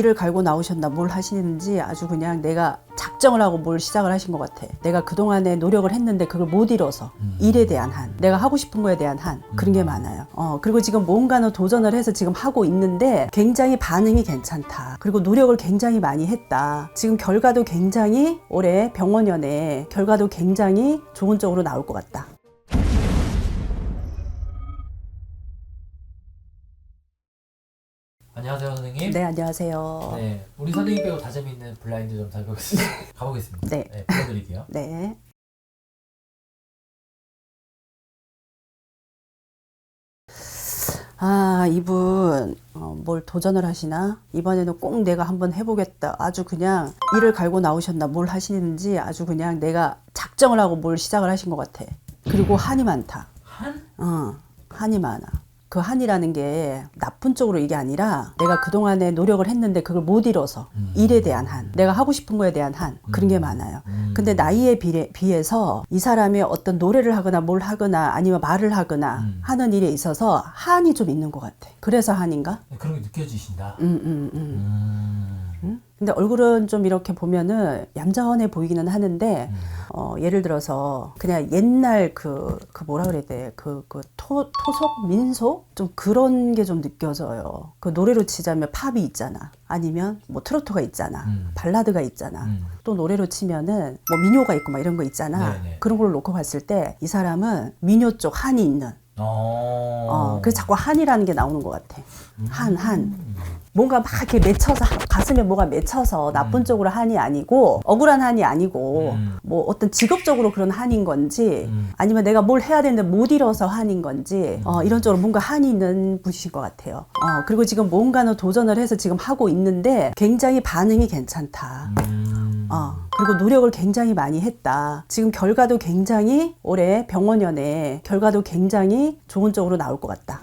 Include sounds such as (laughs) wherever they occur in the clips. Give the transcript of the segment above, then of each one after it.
이를 갈고 나오셨나 뭘 하시는지 아주 그냥 내가 작정을 하고 뭘 시작을 하신 것 같아. 내가 그동안에 노력을 했는데 그걸 못 이뤄서 음. 일에 대한 한, 내가 하고 싶은 거에 대한 한 그런 게 많아요. 어, 그리고 지금 뭔가는 도전을 해서 지금 하고 있는데 굉장히 반응이 괜찮다. 그리고 노력을 굉장히 많이 했다. 지금 결과도 굉장히 올해 병원연에 결과도 굉장히 좋은 쪽으로 나올 것 같다. 안녕하세요 선생님. 네, 안녕하세요. 네, 우리 선생님 빼고 다 재미있는 블라인드 좀 살펴보겠습니다. (laughs) 가보겠습니다. 네. 네, 불러드릴게요. 네. 아, 이분 어, 뭘 도전을 하시나? 이번에는 꼭 내가 한번 해보겠다. 아주 그냥 이를 갈고 나오셨나? 뭘 하시는지 아주 그냥 내가 작정을 하고 뭘 시작을 하신 것 같아. 그리고 한이 많다. 한? 어, 한이 많아. 그 한이라는 게 나쁜 쪽으로 이게 아니라 내가 그동안에 노력을 했는데 그걸 못 이뤄서 음. 일에 대한 한, 내가 하고 싶은 거에 대한 한 그런 게 많아요. 음. 근데 나이에 비례, 비해서 이 사람이 어떤 노래를 하거나 뭘 하거나 아니면 말을 하거나 음. 하는 일에 있어서 한이 좀 있는 것 같아. 그래서 한인가? 네, 그런 게 느껴지신다. 음, 음, 음. 음. 음? 근데 얼굴은 좀 이렇게 보면은 얌전해 보이기는 하는데 음. 어, 예를 들어서 그냥 옛날 그, 그 뭐라 그래야 돼? 그, 그 토, 토속? 민속? 좀 그런 게 좀 느껴져요. 그 노래로 치자면 팝이 있잖아. 아니면 뭐 트로트가 있잖아. 음. 발라드가 있잖아. 음. 또 노래로 치면은 뭐 민요가 있고 막 이런 거 있잖아. 네네. 그런 걸 놓고 봤을 때 이 사람은 민요 쪽 한이 있는 어. 어, 그래서 자꾸 한이라는 게 나오는 것 같아. 한, 한. 음. 뭔가 막 이렇게 맺혀서 가슴에 뭐가 맺혀서 나쁜 음. 쪽으로 한이 아니고 억울한 한이 아니고 음. 뭐 어떤 직업적으로 그런 한인 건지 음. 아니면 내가 뭘 해야 되는데 못 이뤄서 한인 건지 어, 이런 쪽으로 뭔가 한이 있는 분이신 것 같아요. 어, 그리고 지금 뭔가는 도전을 해서 지금 하고 있는데 굉장히 반응이 괜찮다. 음. 어, 그리고 노력을 굉장히 많이 했다. 지금 결과도 굉장히 올해 병원연에 결과도 굉장히 좋은 쪽으로 나올 것 같다.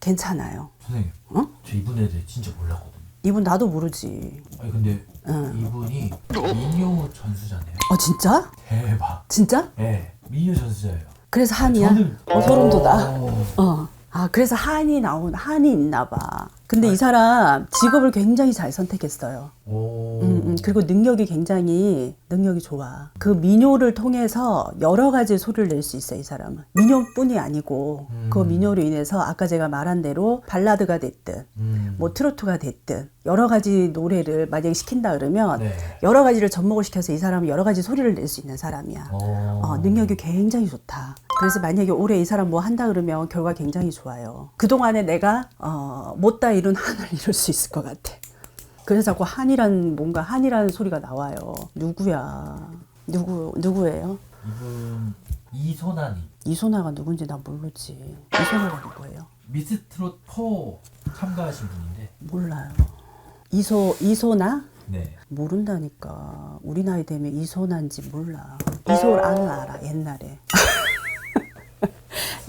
괜찮아요. 선생님. 어? 저 이분에 대해 진짜 몰랐거든요. 이분 나도 모르지. 아니 근데 응. 이분이 민요 전수자네요. 어 진짜? 대박. 진짜? 네, 민요 전수자예요. 그래서 한이야? 저는 어, 소름 돋아. 어. 어. 아 그래서 한이 나온 한이 있나 봐. 근데 이 사람 직업을 굉장히 잘 선택했어요. 오. 음, 음, 그리고 능력이 굉장히 능력이 좋아. 그 민요를 통해서 여러 가지 소리를 낼 수 있어 이 사람은. 민요뿐이 아니고 음. 그 민요로 인해서 아까 제가 말한 대로 발라드가 됐든 음. 뭐 트로트가 됐든 여러 가지 노래를 만약에 시킨다 그러면 네. 여러 가지를 접목을 시켜서 이 사람은 여러 가지 소리를 낼 수 있는 사람이야. 어. 어, 능력이 굉장히 좋다. 그래서 만약에 올해 이 사람 뭐 한다 그러면 결과 굉장히 좋아요. 그동안에 내가 어, 못다 이룬 한을 (laughs) 이룰 수 있을 것 같아. 그래서 자꾸 한이란 뭔가 한이라는 소리가 나와요. 누구야? 누구 누구예요? 이분 이소나님 이소나가 누군지 나 모르지. 이소나가 누구예요? 미스트롯 4 참가하신 분인데 몰라요. 이소 이소나? 네. 모른다니까. 우리 나이 되면 이소나인지 몰라. 이소라는 알아 옛날에. (laughs)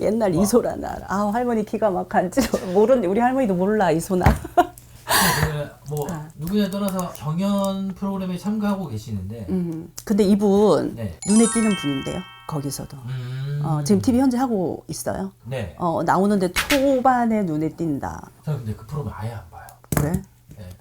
옛날 이소라는 알아. 아 할머니 기가 막한지 모르는데 우리 할머니도 몰라 이소나. 뭐 아. 누구냐에 떠나서 경연 프로그램에 참가하고 계시는데 음. 근데 이분 네. 눈에 띄는 분인데요. 거기서도. 음. 어, 지금 TV 현재 하고 있어요. 네. 어, 나오는데 초반에 눈에 띈다. 저는 근데 그 프로그램 아예 안 봐요. 그래?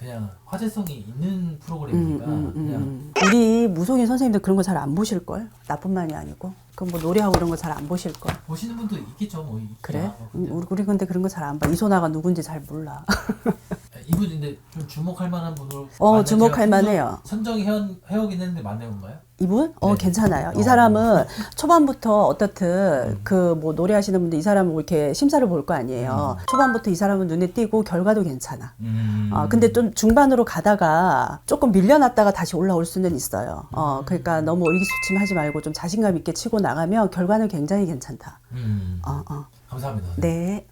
네, 그냥 화제성이 있는 음, 프로그램이니까 음, 음, 그냥 음. 우리 무속인 선생님들 그런 거 잘 안 보실 걸? 나뿐만이 아니고. 그럼 뭐 노래하고 그런 거 잘 안 보실 걸? 보시는 분도 있겠죠. 뭐 있- 그래? 뭐 근데 음, 우리, 우리 근데 그런 거 잘 안 봐. 이소나가 누군지 잘 몰라. (laughs) 이분인데 좀 주목할 만한 분으로 어? 주목할 만해요. 선정, 선정해 해오 긴 했는데 맞는 건가요? 이분? 어, 네. 괜찮아요. 이 어. 사람은 초반부터 어떻든 그뭐 노래하시는 분들 이 사람은 뭐 이렇게 심사를 볼 거 아니에요. 초반부터 이 사람은 눈에 띄고 결과도 괜찮아. 음. 어, 근데 좀 중반으로 가다가 조금 밀려났다가 다시 올라올 수는 있어요. 어, 그러니까 너무 의기소침하지 말고 좀 자신감 있게 치고 나가면 결과는 굉장히 괜찮다. 음. 어, 어. 감사합니다. 네.